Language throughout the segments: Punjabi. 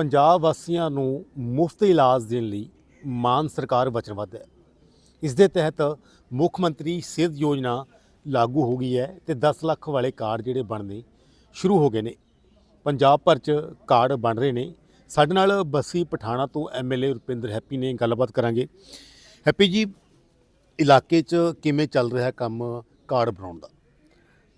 ਪੰਜਾਬ ਵਾਸੀਆਂ ਨੂੰ ਮੁਫਤ ਇਲਾਜ ਦੇਣ ਲਈ ਮਾਨ ਸਰਕਾਰ ਵਚਨਬੱਧ ਹੈ। ਇਸ ਦੇ ਤਹਿਤ ਮੁੱਖ ਮੰਤਰੀ ਸਿਹਤ ਯੋਜਨਾ ਲਾਗੂ ਹੋ ਗਈ ਹੈ ਤੇ 10 ਲੱਖ ਵਾਲੇ ਕਾਰਡ ਜਿਹੜੇ ਬਣਨੇ ਸ਼ੁਰੂ ਹੋ ਗਏ ਨੇ। ਪੰਜਾਬ ਭਰ 'ਚ ਕਾਰਡ ਬਣ ਰਹੇ ਨੇ। ਸਾਡੇ ਨਾਲ ਬੱਸੀ ਪਠਾਣਾ ਤੋਂ ਐਮਐਲਏ ਰੁਪਿੰਦਰ ਹੈਪੀ ਨੇ ਗੱਲਬਾਤ ਕਰਾਂਗੇ। ਹੈਪੀ ਜੀ, ਇਲਾਕੇ 'ਚ ਕਿਵੇਂ ਚੱਲ ਰਿਹਾ ਕੰਮ ਕਾਰਡ ਬਣਾਉਣ ਦਾ?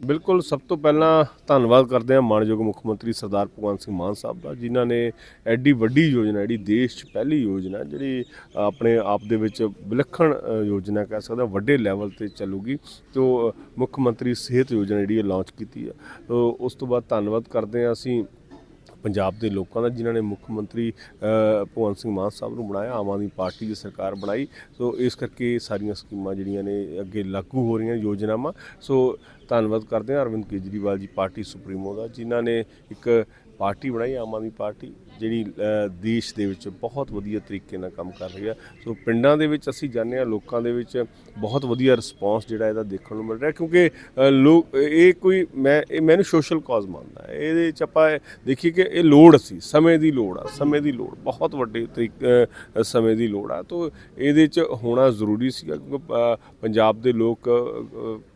ਬਿਲਕੁਲ, ਸਭ ਤੋਂ ਪਹਿਲਾਂ ਧੰਨਵਾਦ ਕਰਦੇ ਹਾਂ ਮਾਨਯੋਗ ਮੁੱਖ ਮੰਤਰੀ ਸਰਦਾਰ ਭਗਵੰਤ ਸਿੰਘ ਮਾਨ ਸਾਹਿਬ ਦਾ, ਜਿਨ੍ਹਾਂ ਨੇ ਐਡੀ ਵੱਡੀ ਯੋਜਨਾ ਜਿਹੜੀ ਦੇਸ਼ 'ਚ ਪਹਿਲੀ ਯੋਜਨਾ, ਜਿਹੜੀ ਆਪਣੇ ਆਪ ਦੇ ਵਿੱਚ ਵਿਲੱਖਣ ਯੋਜਨਾ ਕਹਿ ਸਕਦੇ ਵੱਡੇ ਲੈਵਲ ਤੇ ਚੱਲੂਗੀ ਜੋ ਮੁੱਖ ਮੰਤਰੀ ਸਿਹਤ ਯੋਜਨਾ ਜਿਹੜੀ ਇਹ ਲਾਂਚ ਕੀਤੀ ਆ ਉਸ ਤੋਂ ਬਾਅਦ ਧੰਨਵਾਦ ਕਰਦੇ ਹਾਂ ਅਸੀਂ ਪੰਜਾਬ ਦੇ ਲੋਕਾਂ ਦਾ, ਜਿਨ੍ਹਾਂ ਨੇ ਮੁੱਖ ਮੰਤਰੀ ਭਗਵੰਤ ਸਿੰਘ ਮਾਨ ਸਾਹਿਬ ਨੂੰ ਬਣਾਇਆ, ਆਮ ਆਦਮੀ ਪਾਰਟੀ ਦੀ ਸਰਕਾਰ ਬਣਾਈ। ਸੋ ਇਸ ਕਰਕੇ ਸਾਰੀਆਂ ਸਕੀਮਾਂ ਜਿਹੜੀਆਂ ਨੇ ਅੱਗੇ ਲਾਗੂ ਹੋ ਰਹੀਆਂ ਯੋਜਨਾਵਾਂ। ਸੋ ਧੰਨਵਾਦ ਕਰਦੇ ਹਾਂ ਅਰਵਿੰਦ ਕੇਜਰੀਵਾਲ ਜੀ ਪਾਰਟੀ ਸੁਪਰੀਮੋ ਦਾ, ਜਿਨ੍ਹਾਂ ਨੇ ਇੱਕ ਪਾਰਟੀ ਬਣਾਈ, ਆਮ ਆਦਮੀ ਪਾਰਟੀ। ਜਿਹੜੀ ਦੇਸ਼ ਦੇ ਵਿੱਚ ਬਹੁਤ ਵਧੀਆ ਤਰੀਕੇ ਨਾਲ ਕੰਮ ਕਰ ਰਹੀ ਹੈ ਸੋ ਪਿੰਡਾਂ ਦੇ ਵਿੱਚ ਅਸੀਂ ਜਾਂਦੇ ਹਾਂ ਲੋਕਾਂ ਦੇ ਵਿੱਚ ਬਹੁਤ ਵਧੀਆ ਰਿਸਪੌਂਸ ਜਿਹੜਾ ਇਹਦਾ ਦੇਖਣ ਨੂੰ ਮਿਲ ਰਿਹਾ ਕਿਉਂਕਿ ਅ, ਲੋਕ ਇਹ ਕੋਈ ਮੈਂ ਇਹ ਮੈਨੂੰ ਸੋਸ਼ਲ ਕਾਜ਼ ਮੰਨਦਾ ਇਹਦੇ ਵਿੱਚ ਆਪਾਂ ਦੇਖੀਏ ਕਿ ਇਹ ਲੋੜ ਸੀ ਸਮੇਂ ਦੀ ਲੋੜ ਆ ਸਮੇਂ ਦੀ ਲੋੜ ਬਹੁਤ ਵੱਡੇ ਤਰੀਕ- ਸਮੇਂ ਦੀ ਲੋੜ ਆ। ਤੋਂ ਇਹਦੇ ਚ ਹੋਣਾ ਜ਼ਰੂਰੀ ਸੀਗਾ ਕਿਉਂਕਿ ਪੰਜਾਬ ਦੇ ਲੋਕ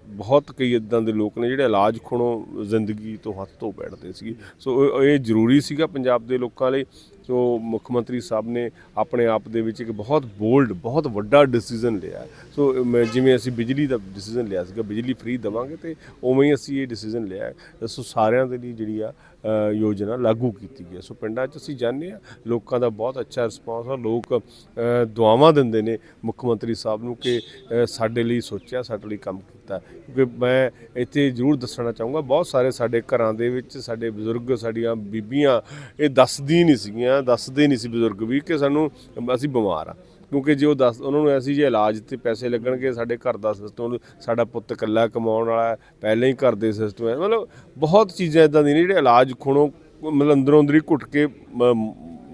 ਬਹੁਤ ਕਈ ਇਦਾਂ ਦੇ ਲੋਕ ਨੇ ਜਿਹੜੇ ਇਲਾਜ ਖੁਣੋਂ ਜ਼ਿੰਦਗੀ ਤੋਂ ਹੱਥ ਧੋ ਬੈਠਦੇ ਸੀ ਸੋ ਇਹ- ਇਹ ਜ਼ਰੂਰੀ ਸੀਗਾ ਪੰਜਾਬ ਦੇ ਲੋਕਾਂ ਲਈ ਸੋ ਮੁੱਖ ਮੰਤਰੀ ਸਾਹਿਬ ਨੇ ਆਪਣੇ ਆਪ ਦੇ ਵਿੱਚ ਇੱਕ ਬਹੁਤ ਬੋਲਡ ਬਹੁਤ ਵੱਡਾ ਡਿਸੀਜਨ ਲਿਆ। ਸੋ ਮੈਂ- ਜਿਵੇਂ ਅਸੀਂ ਬਿਜਲੀ ਦਾ ਡਿਸੀਜਨ ਲਿਆ ਸੀਗਾ, ਬਿਜਲੀ ਫ੍ਰੀ ਦੇਵਾਂਗੇ ਤੇ ਉਵੇਂ ਹੀ ਅਸੀਂ ਇਹ ਡਿਸੀਜਨ ਲਿਆ ਸੋ ਸਾਰਿਆਂ ਦੇ ਲਈ ਜਿਹੜੀ ਆ ਯੋਜਨਾ ਲਾਗੂ ਕੀਤੀ ਗਈ ਹੈ। ਸੋ ਪਿੰਡਾਂ 'ਚ ਅਸੀਂ ਜਾਂਦੇ ਆ ਲੋਕਾਂ ਦਾ ਬਹੁਤ ਅੱਛਾ ਰਿਸਪਾਂਸ ਆ। ਲੋਕ ਦੁਆਵਾਂ ਦਿੰਦੇ ਨੇ ਮੁੱਖ ਮੰਤਰੀ ਸਾਹਿਬ ਨੂੰ ਕਿ ਸਾਡੇ ਲਈ ਸੋਚਿਆ, ਸਾਡੇ ਲਈ ਕੰਮ ਕੀਤਾ। ਕਿਉਂਕਿ ਮੈਂ ਇੱਥੇ ਜ਼ਰੂਰ ਦੱਸਣਾ ਚਾਹੂੰਗਾ, ਬਹੁਤ ਸਾਰੇ ਸਾਡੇ ਘਰਾਂ ਦੇ ਵਿੱਚ ਸਾਡੇ ਬਜ਼ੁਰਗ, ਸਾਡੀਆਂ ਬੀਬੀਆਂ, ਇਹ ਦੱਸਦੀ ਨਹੀਂ ਸੀਗੀਆਂ, ਦੱਸਦੇ ਨਹੀਂ ਸੀ ਬਜ਼ੁਰਗ ਵੀ ਕਿ ਸਾਨੂੰ ਅਸੀਂ ਬਿਮਾਰ ਆ। ਕਿਉਂਕਿ ਜੇ ਉਹ ਦੱਸ ਉਹਨਾਂ ਨੂੰ ਐਸੀ ਜੇ ਇਲਾਜ ਤੇ ਪੈਸੇ ਲੱਗਣਗੇ, ਸਾਡੇ ਘਰ ਦਾ ਸਿਸਟਮ ਸਾਡਾ ਪੁੱਤ ਇਕੱਲਾ ਕਮਾਉਣ ਵਾਲਾ ਪਹਿਲਾਂ ਹੀ ਘਰ ਦੇ ਸਿਸਟਮ ਹੈ। ਮਤਲਬ ਬਹੁਤ ਚੀਜ਼ਾਂ ਇਦਾਂ ਦੀਆਂ ਨੇ ਜਿਹੜੇ ਇਲਾਜ ਖੁਣੋ ਮਤਲਬ ਅੰਦਰੋਂ ਅੰਦਰੀ ਘੁੱਟ ਕੇ ਮ-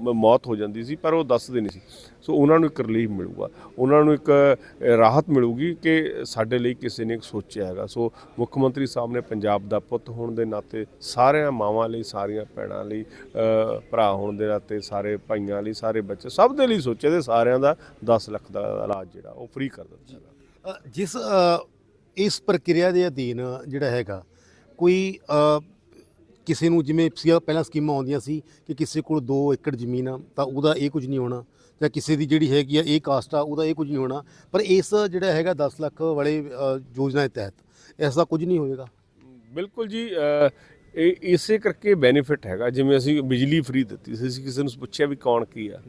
ਮੌਤ ਹੋ ਜਾਂਦੀ ਸੀ, ਪਰ ਉਹ ਦੱਸਦੇ ਨਹੀਂ ਸੀ। ਸੋ ਉਹਨਾਂ ਨੂੰ ਇੱਕ ਰਿਲੀਫ ਮਿਲੂਗਾ। ਉਹਨਾਂ ਨੂੰ ਇੱਕ ਰਾਹਤ ਮਿਲੂਗੀ ਕਿ ਸਾਡੇ ਲਈ ਕਿਸੇ ਨੇ ਸੋਚਿਆ ਹੈਗਾ। ਸੋ ਮੁੱਖ ਮੰਤਰੀ ਸਾਹਿਬ ਨੇ ਪੰਜਾਬ ਦਾ ਪੁੱਤ ਹੋਣ ਦੇ ਨਾਤੇ ਸਾਰਿਆਂ ਮਾਵਾਂ ਲਈ, ਸਾਰੀਆਂ ਭੈਣਾਂ ਲਈ ਭਰਾ ਹੋਣ ਦੇ ਨਾਤੇ, ਸਾਰੇ ਭਾਈਆਂ ਲਈ, ਸਾਰੇ ਬੱਚੇ ਸਭ ਦੇ ਲਈ ਸੋਚਿਆ ਤੇ ਸਾਰਿਆਂ ਦਾ 10 ਲੱਖ ਦਾ ਇਲਾਜ ਜਿਹੜਾ, ਉਹ ਫ੍ਰੀ ਕਰ ਦਿੱਤਾ ਹੈਗਾ। ਜਿਸ ਇਸ ਪ੍ਰਕਿਰਿਆ ਦੇ ਅਧੀਨ ਜਿਹੜਾ ਹੈਗਾ, ਕੋਈ ਕਿਸੇ ਨੂੰ ਜਿਵੇਂ ਸੀਗਾ ਪਹਿਲਾਂ ਸਕੀਮਾਂ ਆਉਂਦੀਆਂ ਸੀ ਕਿ ਕਿਸੇ ਕੋਲ 2 ਏਕੜ ਜ਼ਮੀਨ ਆ ਤਾਂ ਉਹਦਾ ਇਹ ਕੁਝ ਨਹੀਂ ਹੋਣਾ। ਜਾਂ ਕਿਸੇ ਦੀ ਜਿਹੜੀ ਹੈਗੀ ਆ ਇਹ ਕਾਸਟ ਆ ਉਹਦਾ ਇਹ ਕੁਝ ਨਹੀਂ ਹੋਣਾ। ਪਰ ਇਸ ਜਿਹੜਾ ਹੈਗਾ 10 ਲੱਖ ਵਾਲੇ ਅ, ਯੋਜਨਾ ਦੇ ਤਹਿਤ ਇਸ ਦਾ ਕੁਝ ਨਹੀਂ ਹੋਏਗਾ। ਬਿਲਕੁਲ ਜੀ ਅ, ਇਹ ਇਸੇ ਕਰਕੇ ਬੈਨੀਫਿਟ ਹੈਗਾ। ਜਿਵੇਂ ਅਸੀਂ ਬਿਜਲੀ ਫ੍ਰੀ ਦਿੱਤੀ ਸੀ ਅਸੀਂ ਕਿਸੇ ਨੂੰ ਪੁੱਛਿਆ ਵੀ ਕੌਣ ਕੀ ਆ।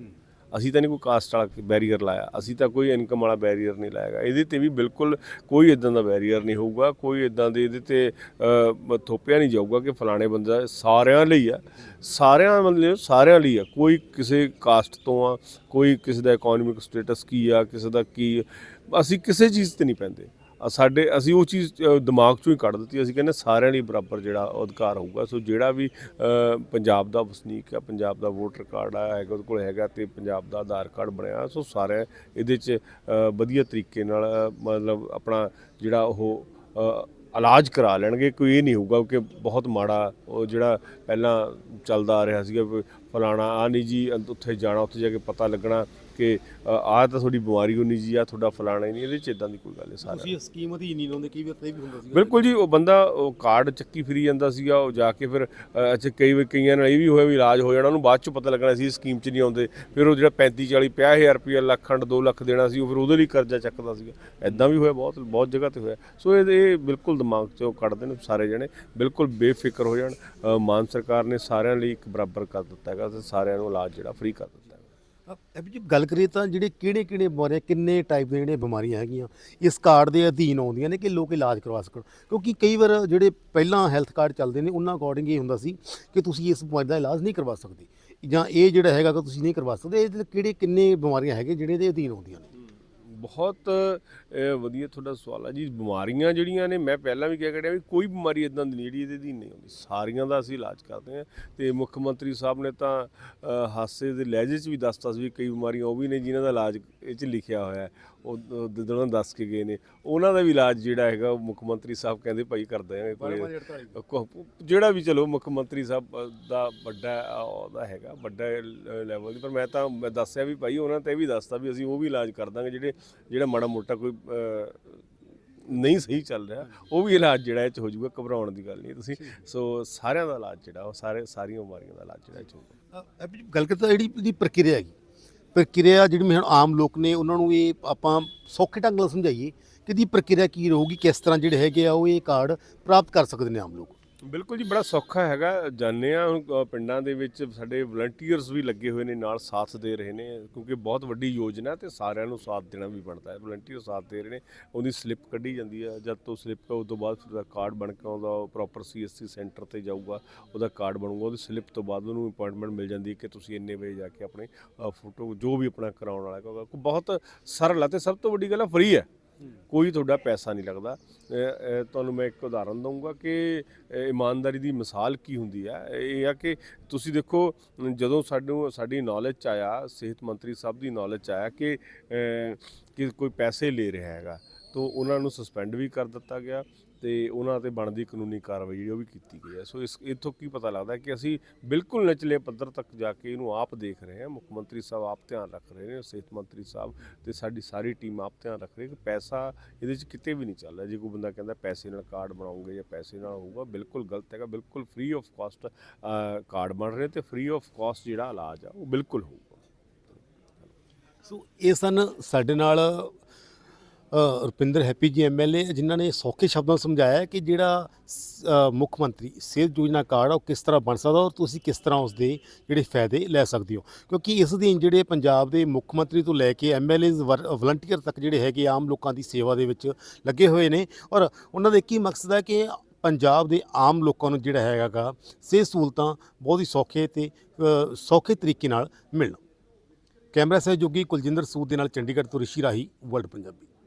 ਅਸੀਂ ਤਾਂ ਨਹੀਂ ਕੋਈ ਕਾਸਟ ਵਾਲਾ ਬੈਰੀਅਰ ਲਾਇਆ, ਅਸੀਂ ਤਾਂ ਕੋਈ ਇਨਕਮ ਵਾਲਾ ਬੈਰੀਅਰ ਨਹੀਂ ਲਾਇਆਗਾ ਇਹਦੇ ਤੇ ਵੀ ਬਿਲਕੁਲ ਕੋਈ ਇਦਾਂ ਦਾ ਬੈਰੀਅਰ ਨਹੀਂ ਹੋਊਗਾ, ਕੋਈ ਇਦਾਂ ਦੇ ਇਹਦੇ ਤੇ ਥੋਪਿਆ ਨਹੀਂ ਜਾਊਗਾ ਕਿ ਫਲਾਣੇ ਬੰਦਾ ਸਾਰਿਆਂ ਲਈ ਆ। ਸਾਰਿਆਂ ਮਤਲਬ ਸਾਰਿਆਂ ਲਈ ਆ। ਕੋਈ ਕਿਸੇ ਕਾਸਟ ਤੋਂ ਆ, ਕੋਈ ਕਿਸੇ ਦਾ ਇਕਨੋਮਿਕ ਸਟੇਟਸ ਕੀ ਆ, ਕਿਸੇ ਦਾ ਕੀ ਅਸੀਂ ਕਿਸੇ ਚੀਜ਼ ਤੇ ਨਹੀਂ ਪੈਂਦੇ। ਸਾਡੇ, ਅਸੀਂ ਉਹ ਚੀਜ਼ ਦਿਮਾਗ ਚੋਂ ਹੀ ਕੱਢ ਦਿੱਤੀ। ਅਸੀਂ ਕਹਿੰਦੇ ਸਾਰਿਆਂ ਲਈ ਬਰਾਬਰ ਜਿਹੜਾ ਅਧਿਕਾਰ ਹੋਊਗਾ। ਸੋ ਜਿਹੜਾ ਵੀ ਪੰਜਾਬ ਦਾ ਵਸਨੀਕ ਆ ਪੰਜਾਬ ਦਾ ਵੋਟਰ ਕਾਰਡ ਆ ਹੈਗਾ, ਉਹਦੇ ਕੋਲ ਹੈਗਾ ਤੇ ਪੰਜਾਬ ਦਾ ਆਧਾਰ ਕਾਰਡ ਬਣਿਆ ਸੋ ਸਾਰੇ ਇਹਦੇ 'ਚ ਵਧੀਆ ਤਰੀਕੇ ਨਾਲ ਮਤਲਬ ਆਪਣਾ ਜਿਹੜਾ ਉਹ ਇਲਾਜ ਕਰਾ ਲੈਣਗੇ। ਕੋਈ ਇਹ ਨਹੀਂ ਹੋਊਗਾ ਕਿ ਬਹੁਤ ਮਾੜਾ ਉਹ ਜਿਹੜਾ ਪਹਿਲਾਂ ਚੱਲਦਾ ਆ ਰਿਹਾ ਸੀਗਾ ਵੀ ਫਲਾਣਾ ਆ ਨਹੀਂ ਜੀ ਉੱਥੇ ਜਾਣਾ ਉੱਥੇ ਜਾ ਕੇ ਪਤਾ ਲੱਗਣਾ ਕਿ ਆਹ ਤਾਂ ਤੁਹਾਡੀ ਬਿਮਾਰੀ ਹੋਣੀ ਜੀ ਆ ਤੁਹਾਡਾ ਫਲਾਣਾ ਹੀ ਨਹੀਂ ਇਹਦੇ ਚ ਇਦਾਂ ਦੀ ਕੋਈ ਗੱਲ ਨਹੀਂ ਸਾਰਾ ਤੁਸੀਂ ਸਕੀਮ ਅਧੀਨ ਨਹੀਂ ਲਾਉਂਦੇ ਕੀ ਵੀ ਵੀ ਹੁੰਦਾ ਸੀ ਬਿਲਕੁਲ ਜੀ ਉਹ ਬੰਦਾ ਉਹ ਕਾਰਡ ਚੱਕੀ ਫਿਰੀ ਜਾਂਦਾ ਸੀਗਾ ਉਹ ਜਾ ਕੇ ਫਿਰ ਅੱਛਾ ਕਈ ਵਾਰ ਕਈਆਂ ਨਾਲ ਇਹ ਵੀ ਹੋਇਆ ਵੀ ਇਲਾਜ ਹੋ ਜਾਣਾ ਉਹਨੂੰ ਬਾਅਦ ਚ ਪਤਾ ਲੱਗਣਾ ਸੀ ਸਕੀਮ ਚ ਨਹੀਂ ਆਉਂਦੇ। ਫਿਰ ਉਹ ਜਿਹੜਾ 35 40 50000 ਰੁਪਏ ਲੱਖ ਖੰਡ 2 ਲੱਖ ਦੇਣਾ ਸੀ ਉਹ ਫਿਰ ਉਹਦੇ ਲਈ ਕਰਜ਼ਾ ਚੱਕਦਾ ਸੀਗਾ। ਐਦਾਂ ਵੀ ਹੋਇਆ ਬਹੁਤ ਬਹੁਤ ਜਗ੍ਹਾ ਤੇ ਹੋਇਆ। ਸੋ ਇਹ ਇਹ ਬਿਲਕੁਲ ਦਿਮਾਗ ਚੋਂ ਕੱਢਦੇ ਨੇ ਸਾਰੇ ਜਣੇ ਬਿਲਕੁਲ ਬੇਫਿਕਰ ਹੋ ਜਾਣ। ਮਾਨ ਸਰਕਾਰ ਨੇ ਸਾਰਿਆਂ ਲਈ ਇੱਕ ਬਰਾਬਰ ਕਰ ਦਿੱਤਾ ਹੈਗਾ। ਤੇ ਸਾਰਿਆਂ ਨੂੰ ਇਲਾਜ ਜਿਹੜਾ ਫ੍ਰੀ ਕਰ ਦਿੱਤਾ ਹੈਗਾ ਅਬ ਜੀ ਗੱਲ ਕਰੀਏ ਤਾਂ ਜਿਹੜੇ ਕਿਹੜੇ ਕਿਹੜੇ ਬਿਮਾਰੀਆਂ ਕਿੰਨੇ ਟਾਈਪ ਦੇ ਜਿਹੜੇ ਬਿਮਾਰੀਆਂ ਹੈਗੀਆਂ ਇਸ ਕਾਰਡ ਦੇ ਅਧੀਨ ਆਉਂਦੀਆਂ ਨੇ ਕਿ ਲੋਕ ਇਲਾਜ ਕਰਵਾ ਸਕਣ? ਕਿਉਂਕਿ ਕਈ ਵਾਰ ਜਿਹੜੇ ਪਹਿਲਾਂ ਹੈਲਥ ਕਾਰਡ ਚੱਲਦੇ ਨੇ ਉਹਨਾਂ ਅਕੋਰਡਿੰਗ ਇਹ ਹੁੰਦਾ ਸੀ ਕਿ ਤੁਸੀਂ ਇਸ ਬਿਮਾਰੀ ਦਾ ਇਲਾਜ ਨਹੀਂ ਕਰਵਾ ਸਕਦੇ। ਜਾਂ ਇਹ ਜਿਹੜਾ ਹੈਗਾ ਕਿ ਤੁਸੀਂ ਨਹੀਂ ਕਰਵਾ ਸਕਦੇ ਇਹ ਕਿਹੜੇ ਕਿੰਨੇ ਬਿਮਾਰੀਆਂ ਹੈਗੇ ਜਿਹੜੇ ਦੇ ਅਧੀਨ ਆਉਂਦੀਆਂ ਨੇ? ਬਹੁਤ ਵਧੀਆ ਤੁਹਾਡਾ ਸਵਾਲ ਹੈ ਜੀ। ਬਿਮਾਰੀਆਂ ਜਿਹੜੀਆਂ ਨੇ ਮੈਂ ਪਹਿਲਾਂ ਵੀ ਕਿਹਾ ਕਰਿਆ ਵੀ ਕੋਈ ਬਿਮਾਰੀ ਇਦਾਂ ਦੀ ਨਹੀਂ ਜਿਹੜੀ ਇਹਦੇ ਅਧੀਨ ਨਹੀਂ ਆਉਂਦੀ। ਸਾਰੀਆਂ ਦਾ ਅਸੀਂ ਇਲਾਜ ਕਰਦੇ ਹਾਂ ਤੇ ਮੁੱਖ ਮੰਤਰੀ ਸਾਹਿਬ ਨੇ ਤਾਂ ਹਾਸੇ ਦੇ ਲਹਿਜੇ 'ਚ ਵੀ ਦੱਸਤਾ ਸੀ ਵੀ ਕਈ ਬਿਮਾਰੀਆਂ ਉਹ ਵੀ ਨੇ ਜਿਨ੍ਹਾਂ ਦਾ ਇਲਾਜ ਇਹ 'ਚ ਲਿਖਿਆ ਹੋਇਆ ਉਹ ਦਿਨੋਂ ਦੱਸ ਕੇ ਗਏ ਨੇ। ਉਹਨਾਂ ਦਾ ਵੀ ਇਲਾਜ ਜਿਹੜਾ ਹੈਗਾ ਉਹ ਮੁੱਖ ਮੰਤਰੀ ਸਾਹਿਬ ਕਹਿੰਦੇ ਭਾਈ ਕਰ ਦਿਆਂਗੇ ਕੋਈ ਜਿਹੜਾ ਵੀ ਚਲੋ ਮੁੱਖ ਮੰਤਰੀ ਸਾਹਿਬ ਦਾ ਵੱਡਾ ਉਹਦਾ ਹੈਗਾ ਵੱਡਾ ਲੈਵਲ ਪਰ ਮੈਂ ਤਾਂ ਮੈਂ ਦੱਸਿਆ ਵੀ ਭਾਈ ਉਹਨਾਂ ਤੇ ਵੀ ਦੱਸਤਾ ਵੀ ਅਸੀਂ ਉਹ ਵੀ ਇਲਾਜ ਕਰ ਦਾਂਗੇ ਜਿਹੜੇ ਜਿਹੜਾ ਮਾੜਾ ਮੋਟਾ ਕੋਈ ਨਹੀਂ ਸਹੀ ਚੱਲ ਰਿਹਾ ਉਹ ਵੀ ਇਲਾਜ ਜਿਹੜਾ ਇਹ ਚ ਹੋ ਜਾਊਗਾ ਘਬਰਾਉਣ ਦੀ ਗੱਲ ਨਹੀਂ ਤੁਸੀਂ। ਸੋ ਸਾਰਿਆਂ ਦਾ ਇਲਾਜ ਜਿਹੜਾ ਉਹ ਸਾਰੇ ਸਾਰੀਆਂ ਬਿਮਾਰੀਆਂ ਦਾ ਇਲਾਜ ਜਿਹੜਾ ਇਹ ਚ ਹੋਊਗਾ। ਗੱਲ ਕਰਤਾ ਜਿਹੜੀ ਇਹਦੀ ਪ੍ਰਕਿਰਿਆ ਹੈਗੀ ਪ੍ਰਕਿਰਿਆ ਜਿਹੜੀ ਮੈਂ ਹੁਣ ਆਮ ਲੋਕ ਨੇ ਉਹਨਾਂ ਨੂੰ ਇਹ ਆਪਾਂ ਸੌਖੇ ਢੰਗ ਨਾਲ ਸਮਝਾਈਏ ਕਿ ਇਹਦੀ ਪ੍ਰਕਿਰਿਆ ਕੀ ਰਹੂਗੀ ਕਿਸ ਤਰ੍ਹਾਂ ਜਿਹੜੇ ਹੈਗੇ ਆ ਉਹ ਇਹ ਕਾਰਡ ਪ੍ਰਾਪਤ ਕਰ ਸਕਦੇ ਨੇ ਆਮ ਲੋਕ। ਬਿਲਕੁਲ ਜੀ, ਬੜਾ ਸੌਖਾ ਹੈਗਾ। ਜਾਣਦੇ ਆ ਹੁਣ ਪਿੰਡਾਂ ਦੇ ਵਿੱਚ ਸਾਡੇ ਵਲੰਟੀਅਰਸ ਵੀ ਲੱਗੇ ਹੋਏ ਨੇ, ਨਾਲ ਸਾਥ ਦੇ ਰਹੇ ਨੇ, ਕਿਉਂਕਿ ਬਹੁਤ ਵੱਡੀ ਯੋਜਨਾ ਤੇ ਸਾਰਿਆਂ ਨੂੰ ਸਾਥ ਦੇਣਾ ਵੀ ਬਣਦਾ ਹੈ। ਵਲੰਟੀਅਰ ਸਾਥ ਦੇ ਰਹੇ ਨੇ, ਉਹਦੀ ਸਲਿੱਪ ਕੱਢੀ ਜਾਂਦੀ ਹੈ। ਜਦ ਤੋਂ ਸਲਿੱਪ ਉਸ ਤੋਂ ਬਾਅਦ ਫਿਰ ਉਹਦਾ ਕਾਰਡ ਬਣ ਕੇ ਆਉਂਦਾ ਪ੍ਰੋਪਰ ਸੀਐਸਸੀ ਸੈਂਟਰ ਤੇ ਜਾਊਗਾ, ਉਹਦਾ ਕਾਰਡ ਬਣੂਗਾ, ਉਹਦੀ ਸਲਿੱਪ ਤੋਂ ਬਾਅਦ ਉਹਨੂੰ ਅਪਾਇੰਟਮੈਂਟ ਮਿਲ ਜਾਂਦੀ ਹੈ ਕਿ ਤੁਸੀਂ ਇੰਨੇ ਵਜੇ ਜਾ ਕੇ ਆਪਣੇ ਫੋਟੋ ਜੋ ਵੀ ਆਪਣਾ ਕਰਾਉਣ ਵਾਲਾ ਹੈਗਾ ਬਹੁਤ ਸਰਲ ਹੈ ਤੇ ਸਭ ਤੋਂ ਵੱਡੀ ਗੱਲ ਹੈ ਫ੍ਰੀ ਹੈ। ਕੋਈ ਤੁਹਾਡਾ ਪੈਸਾ ਨਹੀਂ ਲੱਗਦਾ। ਤੁਹਾਨੂੰ ਮੈਂ ਇੱਕ ਉਦਾਹਰਨ ਦਊਂਗਾ ਕਿ ਇਮਾਨਦਾਰੀ ਦੀ ਮਿਸਾਲ ਕੀ ਹੁੰਦੀ ਹੈ? ਇਹ ਆ ਕਿ ਤੁਸੀਂ ਦੇਖੋ, ਜਦੋਂ ਸਾਨੂੰ, ਸਾਡੀ ਨੌਲੇਜ ਚ ਆਇਆ, ਸਿਹਤ ਮੰਤਰੀ ਸਾਹਿਬ ਦੀ ਨੌਲੇਜ ਚ ਆਇਆ ਕਿ ਕਿ ਕੋਈ ਪੈਸੇ ਲੈ ਰਿਹਾ ਹੈਗਾ, ਤਾਂ ਉਹਨਾਂ ਨੂੰ ਸਸਪੈਂਡ ਵੀ ਕਰ ਦਿੱਤਾ ਗਿਆ। ਤੇ ਉਹਨਾਂ ਤੇ ਬਣਦੀ ਕਾਨੂੰਨੀ ਕਾਰਵਾਈ ਜਿਹੜੀ ਉਹ ਵੀ ਕੀਤੀ ਗਈ ਹੈ। ਸੋ ਇਸ, ਇਥੋਂ ਕੀ ਪਤਾ ਲੱਗਦਾ ਕਿ ਅਸੀਂ ਬਿਲਕੁਲ ਨਿਚਲੇ ਪੱਧਰ ਤੱਕ ਜਾ ਕੇ ਇਹਨੂੰ ਆਪ ਦੇਖ ਰਹੇ ਹਾਂ। ਮੁੱਖ ਮੰਤਰੀ ਸਾਹਿਬ ਆਪ ਧਿਆਨ ਰੱਖ ਰਹੇ ਨੇ, ਸਿਹਤ ਮੰਤਰੀ ਸਾਹਿਬ ਤੇ ਸਾਡੀ ਸਾਰੀ ਟੀਮ ਆਪ ਧਿਆਨ ਰੱਖ ਰਹੀ ਕਿ ਪੈਸਾ ਇਹਦੇ 'ਚ ਕਿਤੇ ਵੀ ਨਹੀਂ ਚੱਲ ਰਿਹਾ। ਜੇ ਕੋਈ ਬੰਦਾ ਕਹਿੰਦਾ ਪੈਸੇ ਨਾਲ ਕਾਰਡ ਬਣਾਉਂਗੇ ਜਾਂ ਪੈਸੇ ਨਾਲ ਹੋਊਗਾ, ਬਿਲਕੁਲ ਗਲਤ ਹੈਗਾ। ਬਿਲਕੁਲ ਫ੍ਰੀ ਆਫ ਕਾਸਟ ਕਾਰਡ ਬਣ ਰਹੇ ਤੇ ਫ੍ਰੀ ਆਫ ਕਾਸਟ ਜਿਹੜਾ ਇਲਾਜ ਆ, ਉਹ ਬਿਲਕੁਲ ਹੋਊਗਾ। ਸੋ ਇਹ ਸਨ ਸਾਡੇ ਨਾਲ ਰੁਪਿੰਦਰ ਹੈਪੀ ਜੀ ਐਮਐਲਏ ਜਿਨ੍ਹਾਂ ਨੇ ਸੌਖੇ ਸ਼ਬਦਾਂ ਨਾਲ ਸਮਝਾਇਆ ਕਿ ਜਿਹੜਾ ਅ, ਮੁੱਖ ਮੰਤਰੀ ਸਿਹਤ ਯੋਜਨਾ ਕਾਰਡ ਆ ਉਹ ਕਿਸ ਤਰ੍ਹਾਂ ਬਣ ਸਕਦਾ ਔਰ ਤੁਸੀਂ ਕਿਸ ਤਰ੍ਹਾਂ ਉਸ ਦੇ ਜਿਹੜੇ ਫਾਇਦੇ ਲੈ ਸਕਦੇ ਹੋ? ਕਿਉਂਕਿ ਇਸ ਦੇ ਜਿਹੜੇ ਪੰਜਾਬ ਦੇ ਮੁੱਖ ਮੰਤਰੀ ਤੋਂ ਲੈ ਕੇ ਐਮਐਲਏਜ਼ ਵਲੰਟੀਅਰ ਤੱਕ ਜਿਹੜੇ ਹੈਗੇ ਆਮ ਲੋਕਾਂ ਦੀ ਸੇਵਾ ਦੇ ਵਿੱਚ ਲੱਗੇ ਹੋਏ ਨੇ ਔਰ ਉਹਨਾਂ ਦਾ ਇੱਕ ਹੀ ਮਕਸਦ ਹੈ ਕਿ ਪੰਜਾਬ ਦੇ ਆਮ ਲੋਕਾਂ ਨੂੰ ਜਿਹੜਾ ਹੈਗਾ ਗਾ ਸਿਹਤ ਸਹੂਲਤਾਂ ਬਹੁਤ ਹੀ ਸੌਖੇ ਤੇ ਅ, ਸੌਖੇ ਤਰੀਕੇ ਨਾਲ ਮਿਲਣ। ਕੈਮਰਾ ਸਹਿਯੋਗੀ ਕੁਲਜਿੰਦਰ ਸੂਦ ਦੇ ਨਾਲ ਚੰਡੀਗੜ੍ਹ ਤੋਂ ਰਿਸ਼ੀ ਰਾਹੀ ਵਰਲਡ ਪੰਜਾਬੀ।